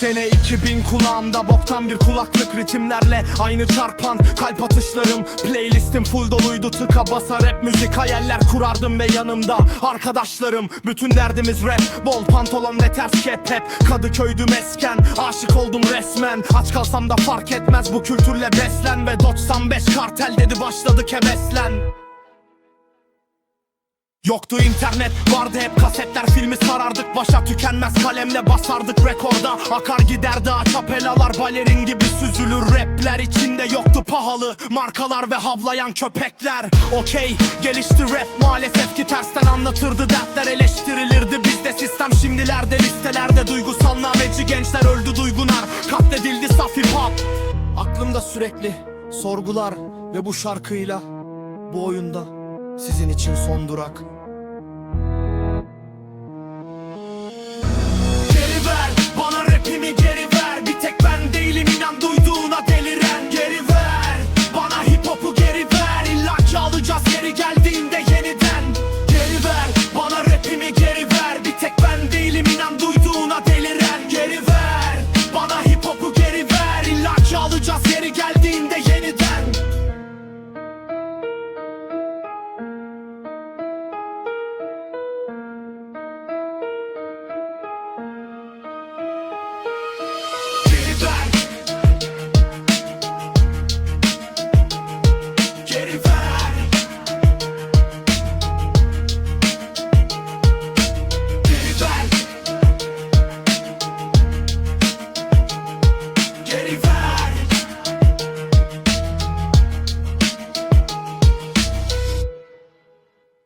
Sene 2000 kulağımda boktan bir kulaklık ritimlerle Aynı çarpan kalp atışlarım. Playlistim full doluydu tıka basa rap müzik Hayaller kurardım ve yanımda arkadaşlarım. Bütün derdimiz rap Bol pantolon ve ters kep hep Kadıköy'dü mesken Aşık oldum resmen. Aç kalsam da fark etmez bu kültürle beslen Ve 95 kartel dedi başladık heveslen Yoktu internet vardı hep kasetler. Filmi sarardık Başa tükenmez. Kalemle basardık rekorda. Akar giderdi açapelalar balerin gibi süzülür rapler. İçinde yoktu pahalı Markalar ve havlayan köpekler. Okey gelişti rap. Maalesef ki tersten anlatırdı Dertler eleştirilirdi. Bizde sistem şimdilerde listelerde Duygusal nameci gençler öldü duygunar Katledildi saf hip hop Aklımda sürekli sorgular ve bu şarkıyla bu oyunda sizin için son durak Jennifer.